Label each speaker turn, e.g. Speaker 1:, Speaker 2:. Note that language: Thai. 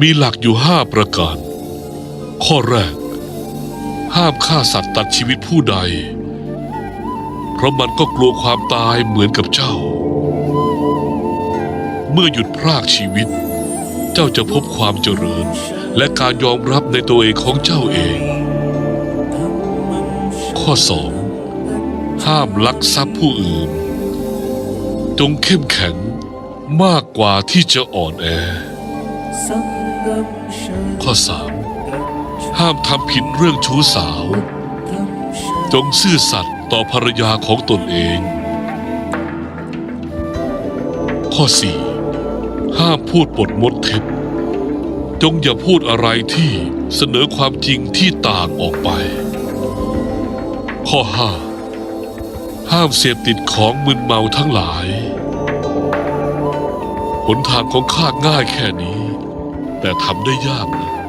Speaker 1: มีหลักอยู่ห้าประการ ข้อแรก ห้ามฆ่าสัตว์ตัดชีวิตผู้ใด เพราะมันก็กลัวความตายเหมือนกับเจ้า เมื่อหยุดพรากชีวิต เจ้าจะพบความเจริญ และการยอมรับในตัวเองของเจ้าเอง ข้อสองห้ามลักทรัพย์ผู้อื่น จงเข้มแข็งมากกว่าที่จะอ่อนแอ ข้อสามห้ามทำผิดเรื่องชู้สาว จงซื่อสัตย์ต่อภรรยาของตนเอง ข้อสี่ห้ามพูดปดมดเท็จ จงอย่าพูดอะไรที่เสนอความจริงที่ต่างออกไป ข้อห้าห้ามเสพติดของมึนเมาทั้งหลาย หนทางของข้าง่ายแค่นี้ แต่ทำได้ยากนะ